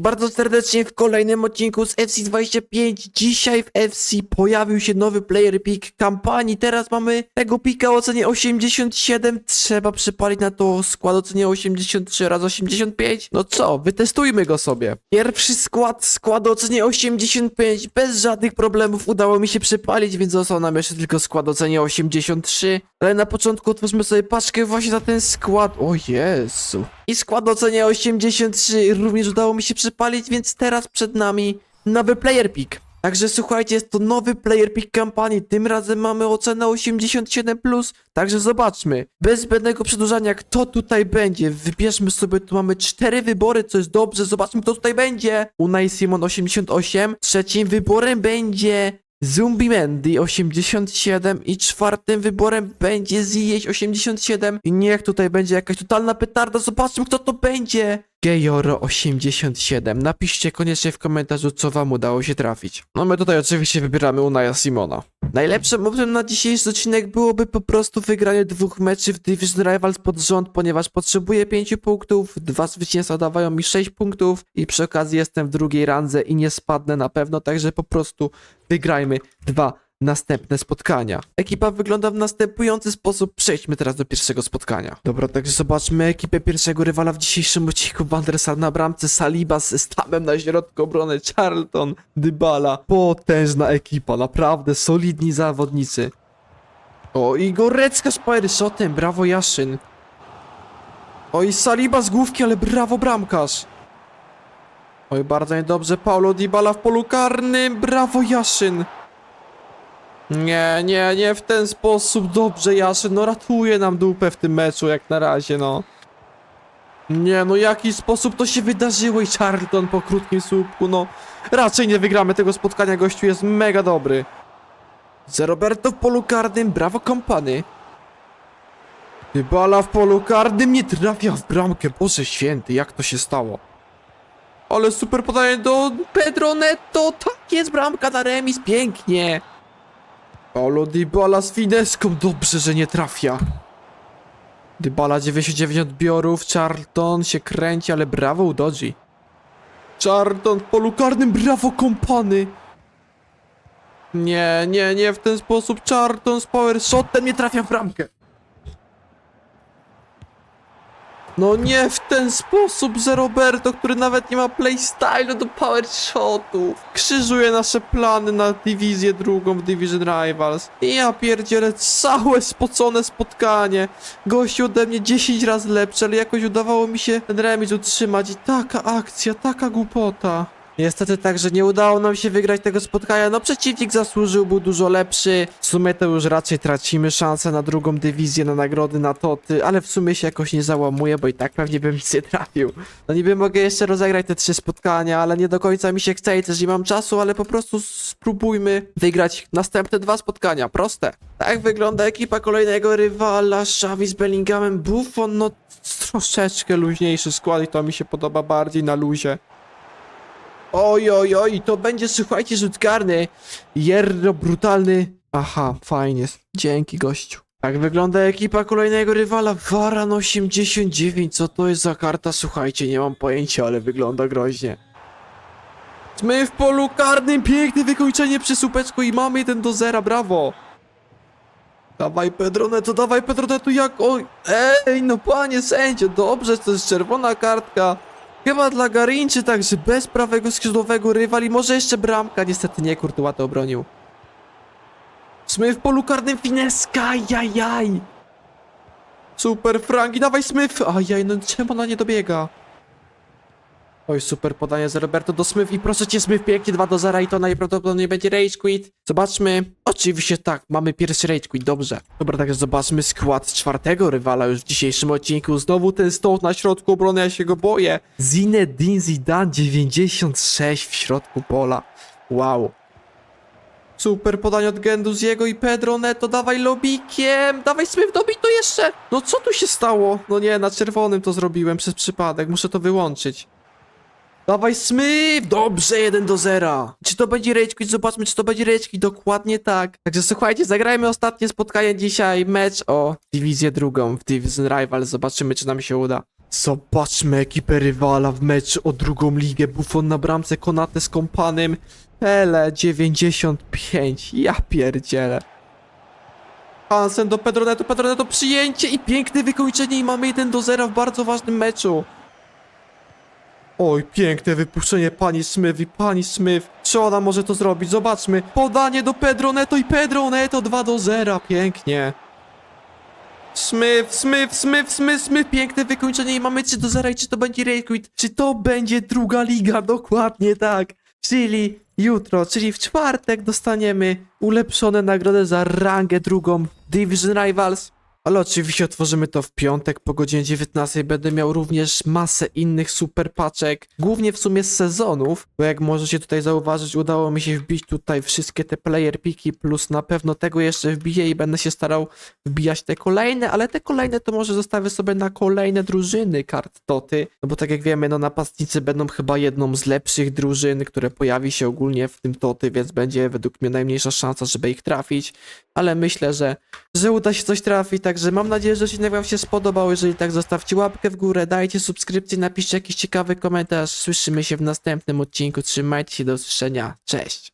Bardzo serdecznie w kolejnym odcinku z FC25. Dzisiaj w FC pojawił się nowy player pick kampanii. Teraz mamy tego pika o cenie 87. Trzeba przypalić na to skład o cenie 83 razy 85. No co, wytestujmy go sobie. Pierwszy skład, skład o cenie 85. Bez żadnych problemów udało mi się przypalić, więc został nam jeszcze tylko skład o cenie 83. Ale na początku otwórzmy sobie paczkę właśnie za ten skład. O Jezu. I skład o cenie 83 również udało mi się przypalić, więc teraz przed nami nowy player pick. Także słuchajcie, jest to nowy player pick kampanii. Tym razem mamy ocenę 87+, także zobaczmy. Bez zbędnego przedłużania, kto tutaj będzie. Wybierzmy sobie, tu mamy cztery wybory, co jest dobrze. Zobaczmy, kto tutaj będzie. Unai Simon 88. Trzecim wyborem będzie Zumbi Mendy 87 i czwartym wyborem będzie Zjeść 87 i niech tutaj będzie jakaś totalna petarda, zobaczmy kto to będzie! Gejoro 87, napiszcie koniecznie w komentarzu co wam udało się trafić. No my tutaj oczywiście wybieramy Unaja Simona. Najlepszym mówcem na dzisiejszy odcinek byłoby po prostu wygranie dwóch meczy w Division Rivals pod rząd, ponieważ potrzebuję 5 punktów, dwa zwycięstwa dawają mi 6 punktów i przy okazji jestem w drugiej randze i nie spadnę na pewno, także po prostu wygrajmy dwa następne spotkania. Ekipa wygląda w następujący sposób. Przejdźmy teraz do pierwszego spotkania. Dobra, także zobaczmy ekipę pierwszego rywala w dzisiejszym odcinku. Van na bramce, Saliba z Stamem na środku obrony, Charlton, Dybala. Potężna ekipa, naprawdę solidni zawodnicy. O, i Gorecka z shotem, brawo Jaszyn. Oj, Saliba z główki, ale brawo bramkarz. Oj, bardzo niedobrze, Paulo Dybala w polu karnym, brawo Jaszyn. Nie, nie, nie w ten sposób. Dobrze, Jaszyn, no ratuje nam dupę w tym meczu jak na razie, no. Nie, no jaki sposób to się wydarzyło i Charlton po krótkim słupku, no. Raczej nie wygramy tego spotkania, gościu jest mega dobry. Ze Roberto w polu karnym, brawo kompany. Dybala w polu karnym nie trafia w bramkę, Boże święty, jak to się stało? Ale super podanie do Pedro Neto, tak jest bramka na remis, pięknie. Paulo Dybala z fineską, dobrze, że nie trafia. Dybala 99 odbiorów, Charlton się kręci, ale brawo Udoji. Charlton w polu karnym, brawo kompany. Nie, nie, nie w ten sposób, Charlton z power shotem nie trafia w bramkę. No nie w ten sposób, że Roberto, który nawet nie ma playstyle'u do power shotów, krzyżuje nasze plany na dywizję drugą w Division Rivals. I ja pierdzielę całe spocone spotkanie. Gościu ode mnie 10 razy lepszy, ale jakoś udawało mi się ten remis utrzymać i taka akcja, taka głupota. Niestety także nie udało nam się wygrać tego spotkania, no przeciwnik zasłużył, był dużo lepszy. W sumie to już raczej tracimy szansę na drugą dywizję, na nagrody, na toty, ale w sumie się jakoś nie załamuję, bo i tak pewnie bym nic nie trafił. No niby mogę jeszcze rozegrać te trzy spotkania, ale nie do końca mi się chce i też nie mam czasu, ale po prostu spróbujmy wygrać następne dwa spotkania, proste. Tak wygląda ekipa kolejnego rywala, Xavi z Bellinghamem, Buffon, no troszeczkę luźniejszy skład i to mi się podoba bardziej na luzie. Oj, oj, oj, to będzie, słuchajcie, rzut karny. Jerro brutalny. Aha, fajnie. Dzięki, gościu. Tak wygląda ekipa kolejnego rywala. Varan 89. Co to jest za karta? Słuchajcie, nie mam pojęcia, ale wygląda groźnie. My w polu karnym. Piękne wykończenie przy słupeczku i mamy 1 do 0. Brawo. Dawaj Pedroneto, dawaj Pedroneto, jak oj, ej, no panie sędzio, dobrze, to jest czerwona kartka. Chyba dla Garinczy, także bez prawego skrzydłowego rywali, może jeszcze bramka, niestety nie, Kurtuła to obronił. Smith w polu karnym, fineska, jajaj. Super, Franki, dawaj Smith, ajaj, no czemu ona nie dobiega? Oj, super podanie z Roberto do Smith i proszę cię Smith, pięknie 2 do 0 i to najprawdopodobniej będzie rage quit. Zobaczmy. Oczywiście tak, mamy pierwszy rage quit, dobrze. Dobra, także zobaczmy skład czwartego rywala już w dzisiejszym odcinku. Znowu ten stoł na środku obrony, ja się go boję. Zinedine Zidane 96 w środku pola. Wow. Super podanie od Genduziego i Pedro Neto, dawaj lobikiem, dawaj Smith, dobij to jeszcze! No co tu się stało? No nie, na czerwonym to zrobiłem przez przypadek, muszę to wyłączyć. Dawaj Smith! Dobrze, 1 do 0. Czy to będzie quit? Zobaczmy, czy to będzie quit. Dokładnie tak. Także słuchajcie, zagrajmy ostatnie spotkanie dzisiaj. Mecz o dywizję drugą w Division Rival. Zobaczymy, czy nam się uda. Zobaczmy ekipę rywala w meczu o drugą ligę. Buffon na bramce, Konate z kompanym. Pele 95. Ja pierdzielę. Hansen do Pedroneto, Pedroneto przyjęcie i piękne wykończenie i mamy 1 do 0 w bardzo ważnym meczu. Oj, piękne wypuszczenie pani Smith i pani Smith. Czy ona może to zrobić? Zobaczmy. Podanie do Pedro Neto i Pedro Neto 2 do 0. Pięknie. Smith, Smith, Smith, Smith, Smith. Piękne wykończenie i mamy 3 do 0 i czy to będzie Quit? Czy to będzie druga liga? Dokładnie tak. Czyli jutro, czyli w czwartek dostaniemy ulepszone nagrodę za rangę drugą Division Rivals. Ale oczywiście otworzymy to w piątek po godzinie 19. Będę miał również masę innych super paczek, głównie w sumie z sezonów, bo jak możecie tutaj zauważyć, udało mi się wbić tutaj wszystkie te player piki, plus na pewno tego jeszcze wbiję i będę się starał wbijać te kolejne, ale te kolejne to może zostawię sobie na kolejne drużyny kart Toty, no bo tak jak wiemy, no napastnicy będą chyba jedną z lepszych drużyn, które pojawi się ogólnie w tym Toty, więc będzie według mnie najmniejsza szansa, żeby ich trafić, ale myślę, że że uda się coś trafić, także mam nadzieję, że odcinek wam się spodobał, jeżeli tak zostawcie łapkę w górę, dajcie subskrypcję, napiszcie jakiś ciekawy komentarz, słyszymy się w następnym odcinku, trzymajcie się, do usłyszenia, cześć!